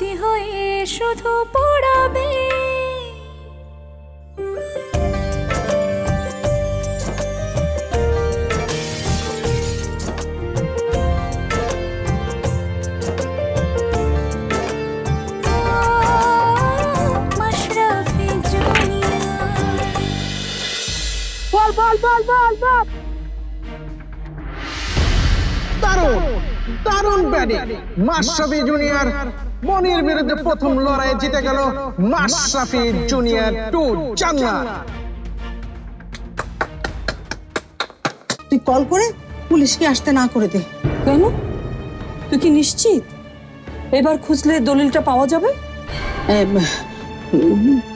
স্মৃতি হয়ে শুধু পড়াবে। Mashrafe Junya ball ball ball ball ball. দারুণ দারুণ ব্যাটিং। মাশরাফি জুনিয়র মনির বিরুদ্ধে প্রথম লড়াইয়ে জিতে গেল মাশরাফি জুনিয়র টু জান্নাত তুই কল করে পুলিশকে আসতে না করে দে। কেন? তুই কি নিশ্চিত? এবার খুঁজলে দলিলটা পাওয়া যাবে?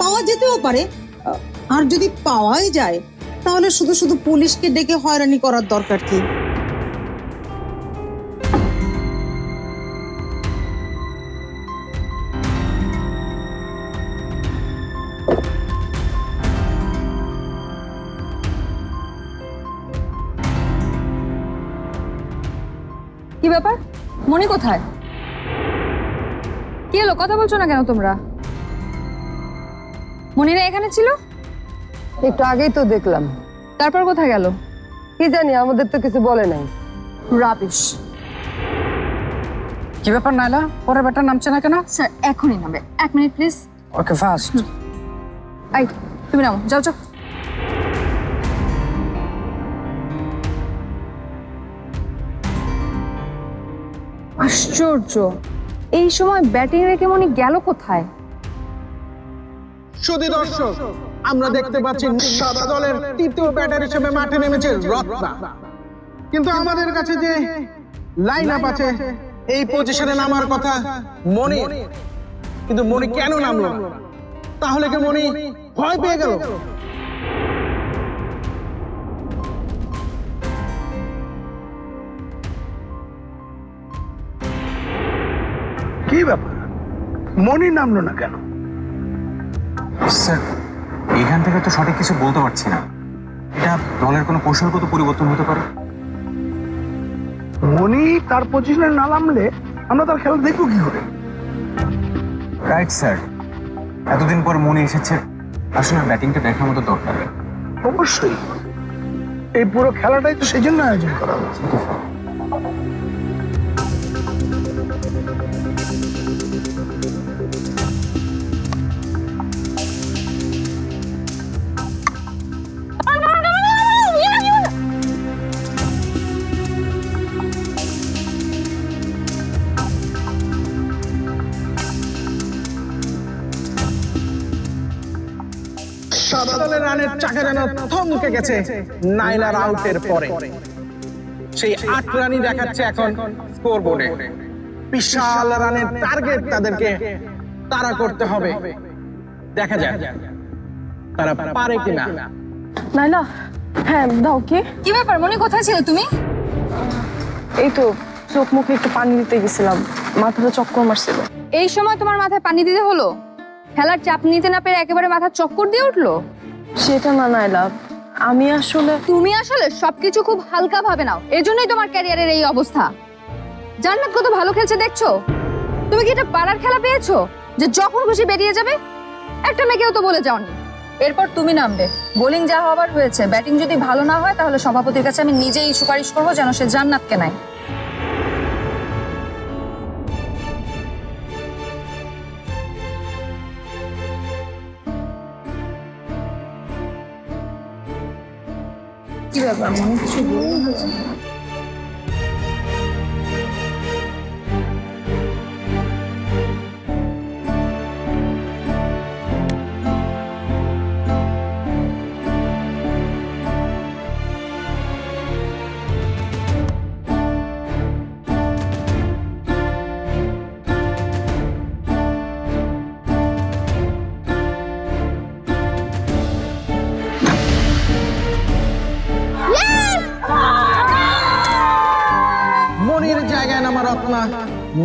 পাওয়া যেতেও পারে। আর যদি পাওয়াই যায় তাহলে শুধু শুধু পুলিশকে ডেকে হয়রানি করার দরকার কি? কোথায়? কি হলো? কথা বলছো না কেন তোমরা? মনিরা এখানে ছিল? একটু আগেই তো দেখলাম। তারপর কোথায় গেল? কি জানি আমাদের তো কিছু বলে নাই। রাবিশ। কি ব্যাপার নাইলা? পরের ব্যাটা নামছে না কেন? স্যার এখনই নামবে। এক minute please. Okay fast. I তুমি নাও যাও যাও। আশ্চর্য। এই সময় ব্যাটিং রেখে মনি গেল কোথায়? শুধু দর্শক আমরা দেখতে পাচ্ছি সাদা দলের তৃতীয় ব্যাটার হিসেবে মাঠে নেমেছে রত্না। কিন্তু আমাদের কাছে যে লাইন আপ আছে এই পজিশনে নামার কথা মনি কিন্তু মনি কেন নামলো তাহলে কি মনি ভয় পেয়ে গেল? ব্যাপার? মনি নামলো না কেন? স্যার এখান থেকে তো সঠিক কিছু বলতে পারছি না। এটা দলের কোনো কৌশলগত পরিবর্তন হতে পারে? মনি তার পজিশনে না নামলে আমরা তার খেলা দেখব কি করে? Right sir. এতদিন পর মনে এসেছে আসলে ব্যাটিংটা দেখার মতো দরকার অবশ্যই। এই পুরো খেলাটাই তো সেই জন্য আয়োজন করা হয়েছে। দলের রানের চাকা যেন থমকে গেছে নাইলার আউটের পরে। সেই আট রানই দেখাচ্ছে এখন স্কোর বোর্ডে বিশাল রানের টার্গেট তাদেরকে তারা করতে হবে। দেখা যাক তারা পারে কিনা। নাইলা হ্যাঁ দাও কি? কি ব্যাপার? মনি কোথায় ছিল তুমি? এই তো চোখ মুখে একটু পানি দিতে গেছিলাম। মাথাটা চক্কর মারছিল। এই সময় তোমার মাথায় পানি দিতে হলো? খেলার চাপ নিতে না পেরে একেবারে মাথা চক্কর দিয়ে উঠল? সেটা না নাইলা আমি আসলে তুমি আসলে সবকিছু খুব হালকা ভাবে নাও। এজন্যই তোমার ক্যারিয়ারের এই অবস্থা। জান্নাত কত ভালো খেলছে দেখছ? তুমি কি এটা পাড়ার খেলা পেয়েছ? যে যখন খুশি বেরিয়ে যাবে একটা মেয়েকেও তো বলে যাওনি। এরপর তুমি নামবে। বোলিং যা হওয়ার হয়েছে ব্যাটিং যদি ভালো না হয় তাহলে সভাপতির কাছে আমি নিজেই সুপারিশ করব যেন সে জান্নাতকে নেয়। কি ব্যাপার মনে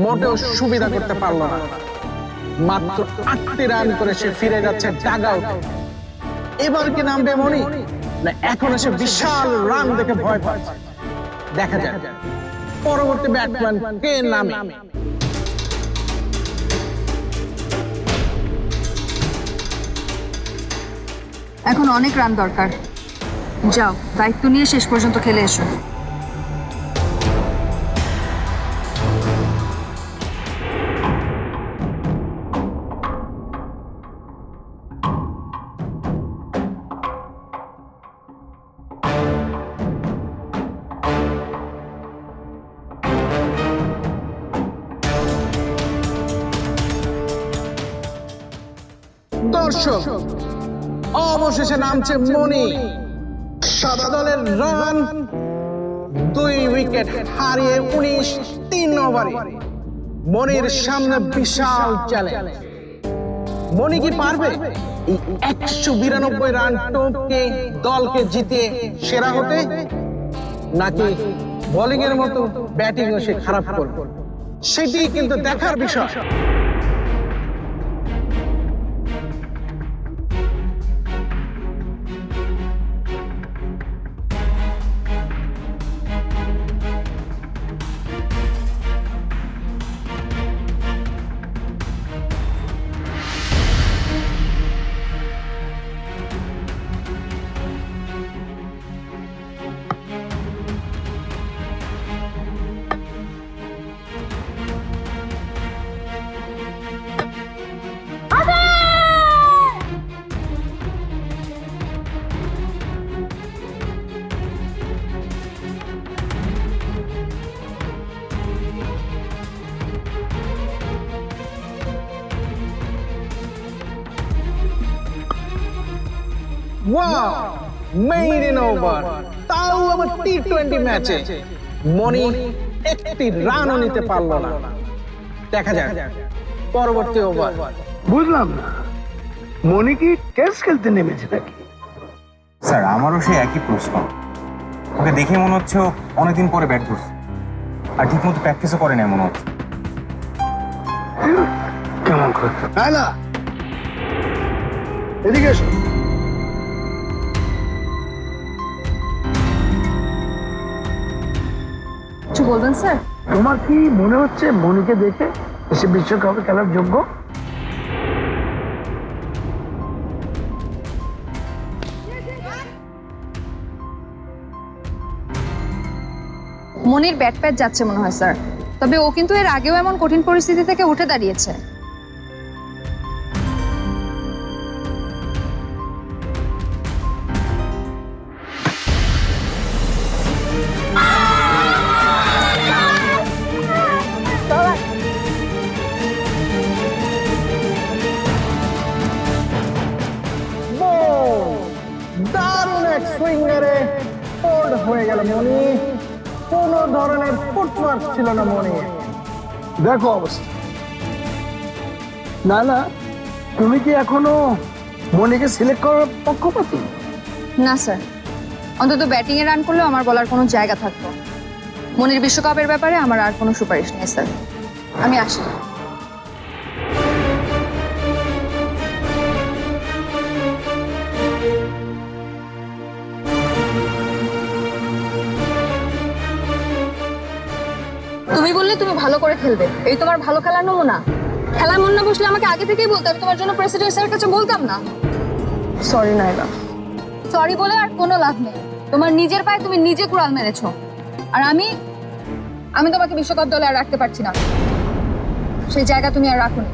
মোটেও সুবিধা করতে পারল না। মাত্র আটটি রান করে সে ফিরে যাচ্ছে টাগাউট এবার কি নামবে মনি? না, এখন এসে বিশাল রান দেখে ভয় পাচ্ছে। দেখা যায় পরবর্তী ব্যাটম্যান কে নামে? এখন অনেক রান দরকার। যাও, দায়িত্ব নিয়ে শেষ পর্যন্ত খেলে এসো। দর্শক। অবশেষে নামছে মনি সাদা দলের রান। দুই উইকেট হারিয়ে উনিশ তিন ওভারে। মনির সামনে বিশাল চ্যালেঞ্জ মনি কি পারবে? এই একশো বিরানব্বই রান টোপকে দলকে জিতিয়ে সেরা হতে? নাকি বোলিং এর মতো ব্যাটিং সে খারাপ করবে? সেটি কিন্তু দেখার বিষয়। ওয়াও মেড ইন ওভার তাও আবার টি টোয়েন্টি ম্যাচে মনি একটি রানও নিতে পারল না। দেখা যাক। পরবর্তী ওভার বুঝলাম না। মনি কি টেস্ট খেলতে নেমেছে নাকি? স্যার আমারও সেই একই প্রশ্ন। ওকে দেখে মনে হচ্ছে অনেকদিন পরে ব্যাট করছে আর ঠিক মতো প্র্যাকটিসও করে না মনে হচ্ছে। কেমন করে? হ্যাঁ না। এদিকে এসো। বলবেন স্যার? তোমার কি মনে হচ্ছে মনিকে দেখে? এসে বিশ্বকাপে খেলার যোগ্য? মনির ব্যাট প্যাট যাচ্ছে মনে হয় স্যার। তবে ও কিন্তু এর আগেও এমন কঠিন পরিস্থিতি থেকে উঠে দাঁড়িয়েছে। ছিল না মনে। দেখো অবস্থা। না না, তুমি কি এখনও মনিকে সিলেক্ট করার পক্ষপাতি? না স্যার অন্তত ব্যাটিং এ রান করলেও আমার বলার কোনো জায়গা থাকতো। মনির বিশ্বকাপের ব্যাপারে আমার আর কোনো সুপারিশ নেই স্যার আমি আসি। তুমি ভালো করে খেলবে। এই তোমার ভালো খেলার নমুনা। খেলায় মন না বসলে আমাকে আগে থেকেই বলতে তোমার জন্য প্রেসিডেন্ট স্যারের কাছে বলতাম না। সরি নাইবা সরি বলে আর কোনো লাভ নেই। তোমার নিজের পায়ে তুমি নিজে কুড়াল মেরেছো। আর আমি আমি তোমাকে বিশ্বকাপ দলে আর রাখতে পারছি না। সেই জায়গা তুমি আর রাখো কি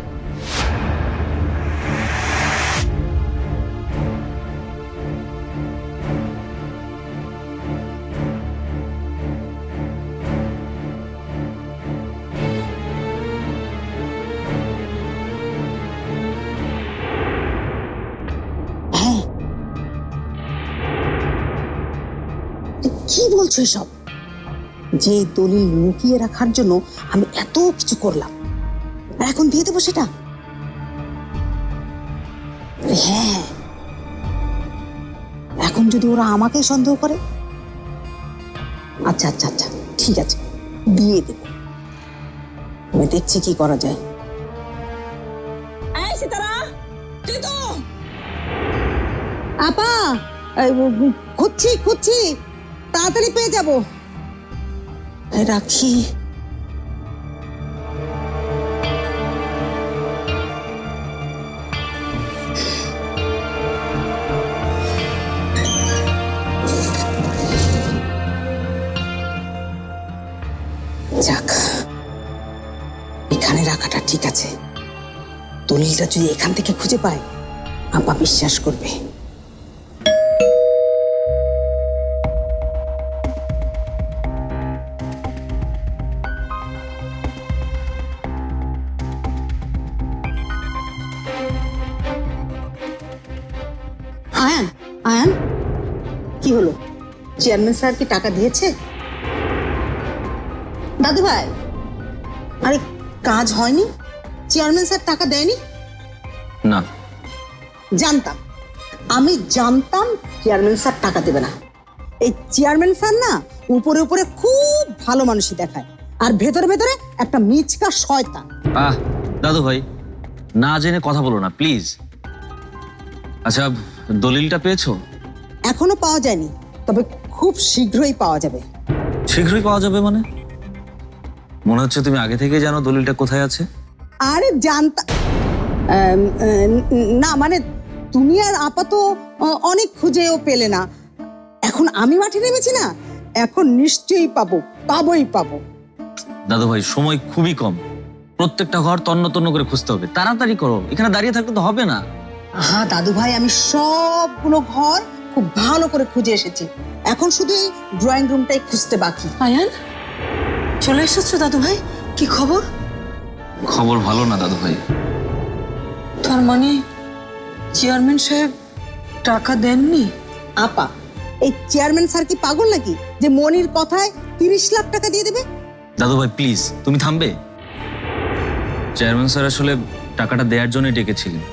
বলছো এসব যে দলিল লুকিয়ে রাখার জন্য আমি এত কিছু করলাম। আর এখন দিয়ে দেবো সেটা? হ্যাঁ। এখন যদি ওরা আমাকেই সন্দেহ করে? আচ্ছা আচ্ছা আচ্ছা ঠিক আছে, দিয়ে দেব। আমি দেখছি কি করা যায়। আপা খুঁজছি খুঁজছি। তাড়াতাড়ি পেয়ে যাব। রাখি। যাক, এখানে রাখাটা ঠিক আছে। দলিলটা যদি এখান থেকে খুঁজে পায়, আপা বিশ্বাস করবে। চেয়ারম্যান স্যার কি টাকা দিয়েছে? দাদু ভাই আরে কাজ হয়নি? চেয়ারম্যান স্যার টাকা দেয়নি? না। জানতাম। আমি জানতাম চেয়ারম্যান স্যার টাকা দেবে না। এই চেয়ারম্যান স্যার না উপরে উপরে খুব ভালো মানুষই দেখায়। আর ভেতরে ভেতরে একটা মিচকা শয়তান। আহ দাদু ভাই না জেনে কথা বলো না প্লিজ। আচ্ছা দলিলটা পেয়েছ? এখনও পাওয়া যায়নি। তবে খুব শীঘ্রই পাওয়া যাবে। শীঘ্রই পাওয়া যাবে মানে? মনে হচ্ছে তুমি আগে থেকে জানো দলিলটা কোথায় আছে। আরে আহ, না মানে তুমি আর আপাত অনেক খুঁজেও পেলে না। এখন আমি মাঠে নেমেছি না? এখন নিশ্চয়ই পাবো পাবোই পাবো। দাদু ভাই সময় খুবই কম। প্রত্যেকটা ঘর তন্ন তন্ন করে খুঁজতে হবে। তাড়াতাড়ি করো এখানে দাঁড়িয়ে থাকলে তো হবে না। হ্যাঁ দাদু ভাই আমি সবগুলো ঘর খুব ভালো করে খুঁজে এসেছি। এখন শুধু এই ড্রয়িং রুমটাই খুঁজতে বাকি। আয়ান চলে এসেছ দাদু ভাই কি খবর? খবর ভালো না দাদু ভাই তার মানে চেয়ারম্যান সাহেব টাকা দেননি? আপা এই চেয়ারম্যান স্যার কি পাগল নাকি? যে মনির কথায় তিরিশ লাখ টাকা দিয়ে দেবে? দাদু ভাই প্লিজ তুমি থামবে? চেয়ারম্যান স্যার আসলে টাকাটা দেওয়ার জন্যই ডেকেছিলেন।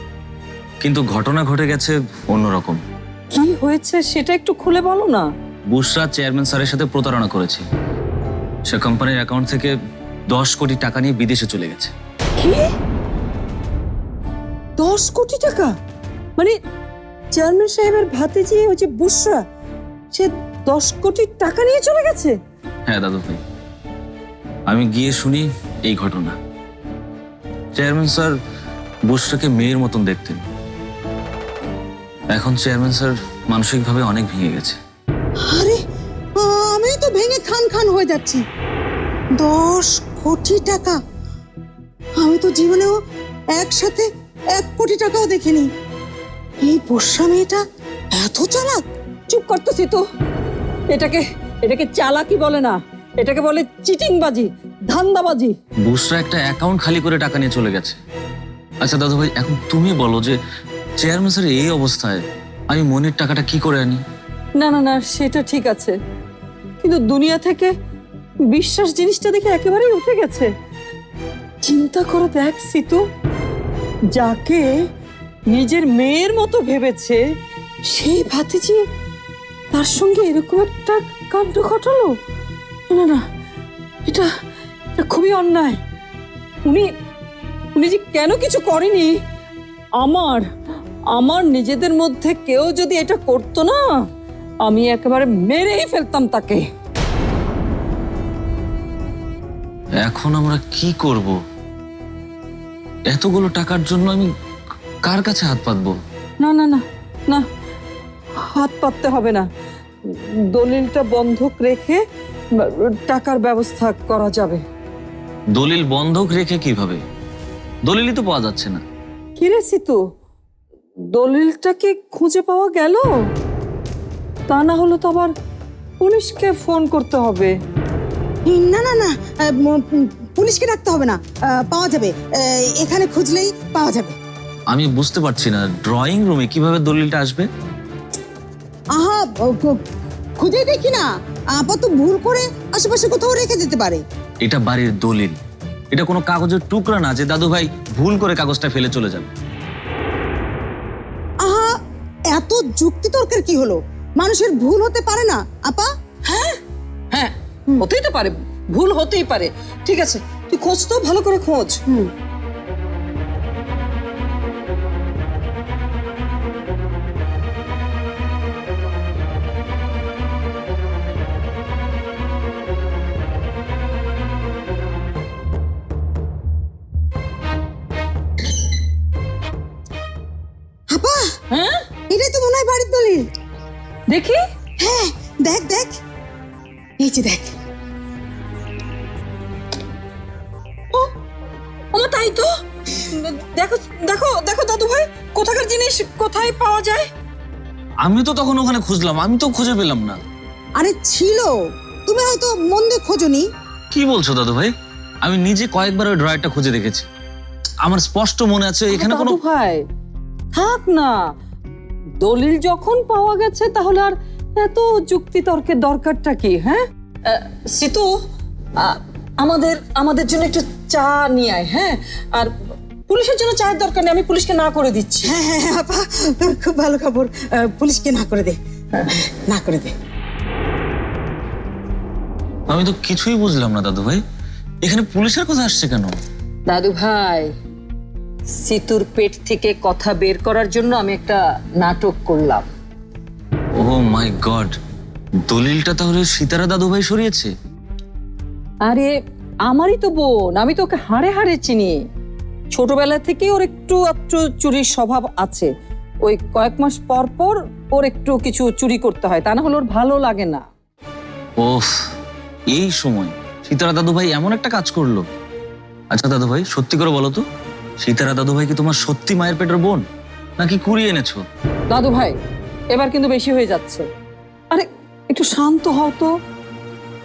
কিন্তু ঘটনা ঘটে গেছে অন্যরকম। কি হয়েছে সেটা একটু খুলে বলো না। বুশরা চেয়ারম্যান স্যারের সাথে প্রতারণা করেছে। সে কোম্পানির অ্যাকাউন্ট থেকে দশ কোটি টাকা নিয়ে বিদেশে চলে গেছে। কি? দশ কোটি টাকা? মানে চেয়ারম্যান সাহেবের ভাতিজি ওই যে বুসরা সে দশ কোটি টাকা নিয়ে চলে গেছে? হ্যাঁ দাদু ভাই। আমি গিয়ে শুনি এই ঘটনা। চেয়ারম্যান স্যার বুশরাকে মেয়ের মতন দেখতেন। এখন চেয়ারম্যান স্যার মানসিকভাবে অনেক ভেঙে গেছে। আরে আমি তো ভেঙে খান খান হয়ে যাচ্ছি। দশ কোটি টাকা। আমি তো জীবনেও একসাথে এক কোটি টাকাও দেখিনি। এই পোষা মেয়েটা এত চালাক। চুপ করতেছি তো। এটাকে এটাকে চালাকি বলে না। এটাকে বলে চিটিং চিটিংবাজি ধান্দাবাজি। বুশরা একটা অ্যাকাউন্ট খালি করে টাকা নিয়ে চলে গেছে। আচ্ছা দাদু ভাই এখন তুমি বলো যে চেয়ারম্যান স্যার এই অবস্থায় আমি মনির টাকাটা কি করে আনি? না না না, সেটা ঠিক আছে। কিন্তু দুনিয়া থেকে বিশ্বাস জিনিসটা দেখে একেবারেই উঠে গেছে। চিন্তা করে দেখ, সিতু। যাকে নিজের মেয়ের মতো ভেবেছে, সেই ভাতিজি তার সঙ্গে এরকম একটা কাণ্ড ঘটালো? না না, এটা এটা খুবই অন্যায়। উনি উনি যে কেন কিছু করেনি, আমার আমার নিজেদের মধ্যে কেউ যদি এটা করতো না আমি একেবারে মেরেই ফেলতাম তাকে। এখন আমরা কি করব? এতগুলো টাকার জন্য আমি কার কাছে হাত পাতবো? না না না না হাত পাততে হবে না। দলিলটা বন্ধক রেখে টাকার ব্যবস্থা করা যাবে। দলিল বন্ধক রেখে কীভাবে? দলিলই তো পাওয়া যাচ্ছে না। কিরে সিতু দলিলটা কি খুঁজে পাওয়া গেল? তা না হলে তো আবার পুলিশকে ফোন করতে হবে। না না না পুলিশকে ডাকতে হবে না। পাওয়া যাবে। এখানে খুঁজলেই পাওয়া যাবে। আমি বুঝতে পারছি না ড্রয়িং রুমে কীভাবে দলিলটা আসবে? আহা খুঁজে দেখি না। আপাতত ভুল করে আশেপাশে কোথাও রেখে দিতে পারে। এটা বাড়ির দলিল। এটা কোনো কাগজের টুকরা না যে দাদু ভাই ভুল করে কাগজটা ফেলে চলে যাবে। এত যুক্তি তর্কের কি হলো? মানুষের ভুল হতে পারে না আপা? হ্যাঁ হ্যাঁ হতেই তো পারে ভুল হতেই পারে। ঠিক আছে তুই খোঁজ তো ভালো করে খোঁজ। আপা দেখি হ্যাঁ দেখ দেখ। এই যে দেখ। তাই তো? দেখো দেখো দেখো দাদু ভাই কোথাকার জিনিস কোথায় পাওয়া যায়? আমি তো তখন ওখানে খুঁজলাম আমি তো খুঁজে পেলাম না। আরে ছিল তুমি হয়তো মন দিয়ে খোঁজনি। কি বলছো দাদু ভাই? আমি নিজে কয়েকবার ওই ড্রয়ারটা খুঁজে দেখেছি। আমার স্পষ্ট মনে আছে এখানে কোনো ভাই থাক না। দলিল যখন পাওয়া গেছে তাহলে আর এত যুক্তি তর্কের দরকারটা কি হ্যাঁ? সিতু আমাদের আমাদের জন্য একটু চা নিয়ে আয় হ্যাঁ? আর পুলিশের জন্য চায়ের দরকার নেই আমি পুলিশকে না করে দিচ্ছি। হ্যাঁ হ্যাঁ হ্যাঁ, আপা খুব ভালো খবর। পুলিশকে না করে দে। না করে দে। আমি তো কিছুই বুঝলাম না দাদু ভাই এখানে পুলিশের কথা আসছে কেন? দাদু ভাই সিতুর পেট থেকে কথা বের করার জন্য আমি একটা নাটক করলাম। ও মাই গড দলিলটা তাহলে সীতারা দাদু ভাই সরিয়েছে? আরে আমারই তো বোন আমি তো ওকে হাড়ে হাড়ে চিনি। ছোটবেলা থেকেই ওর একটু একটু চুরির স্বভাব আছে। ওই কয়েক মাস পর পর ওর একটু কিছু চুরি করতে হয় তা না হলে ওর ভালো লাগে না। ওফ এই সময় সীতারা দাদু ভাই এমন একটা কাজ করল। আচ্ছা দাদু ভাই সত্যি করে বলো তো। সীতারা দাদু ভাই কি তোমার সত্যি মায়ের পেটের বোন? নাকি কুড়িয়ে এনেছো? দাদু ভাই এবার কিন্তু বেশি হয়ে যাচ্ছে। আরে, একটু শান্ত হও তো।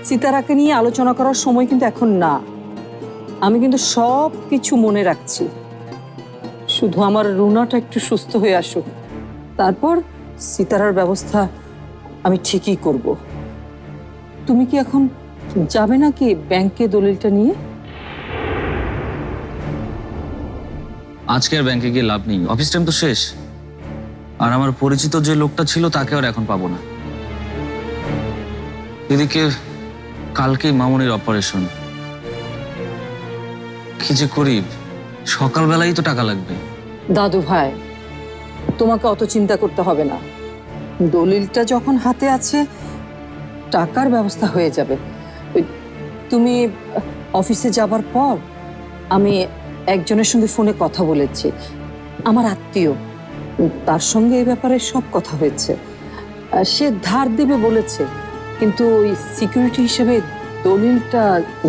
সীতারাকে নিয়ে আলোচনা করার সময় কিন্তু এখন না। আমি কিন্তু সব কিছু মনে রাখছি। শুধু আমার রুনাটা একটু সুস্থ হয়ে আসুক। তারপর সীতারার ব্যবস্থা আমি ঠিকই করব। তুমি কি এখন যাবে নাকি ব্যাংকে দলিলটা নিয়ে? আজকে আর ব্যাংকে গিয়ে লাভ নেই। অফিস টাইম তো শেষ। আর আমার পরিচিত যে লোকটা ছিল, তাকে আর এখন পাবো না। এদিকে কালকেই মামুনির অপারেশন কি যে করি সকালবেলাই তো টাকা লাগবে। দাদু ভাই, তোমাকে অত চিন্তা করতে হবে না। দলিলটা যখন হাতে আছে, টাকার ব্যবস্থা হয়ে যাবে। তুমি অফিসে যাবার পর আমি একজনের সঙ্গে ফোনে কথা বলেছি। আমার আত্মীয় তার সঙ্গে এই ব্যাপারে সব কথা হয়েছে। সে ধার দেবে বলেছে কিন্তু ওই সিকিউরিটি হিসেবে দলিলটা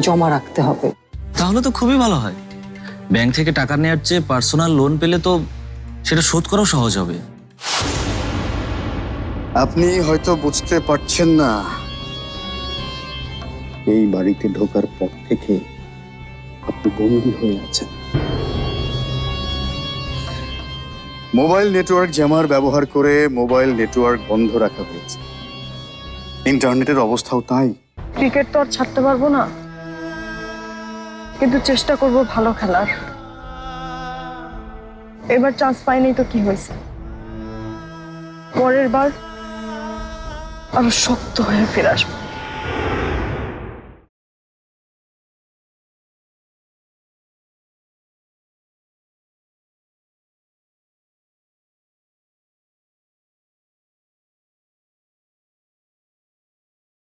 জমা রাখতে হবে। তাহলে তো খুবই ভালো হয়। ব্যাংক থেকে টাকা নেওয়ার চেয়ে পার্সোনাল লোন পেলে তো সেটা শোধ করাও সহজ হবে। আপনি হয়তো বুঝতে পারছেন না। এই বাড়িতে ঢোকার পর থেকে আপনি বন্দী হয়ে আছেন। মোবাইল নেটওয়ার্ক জ্যামার ব্যবহার করে মোবাইল নেটওয়ার্ক বন্ধ রাখা হয়েছে। ইন্টারনেটের অবস্থাও তাই। ক্রিকেট তো আর ছাড়তে পারব না। কিন্তু চেষ্টা করব ভালো খেলার। এবার চান্স পাইনি তো কি হয়েছে? পরের বার আরও শক্ত হয়ে ফিরে আসব।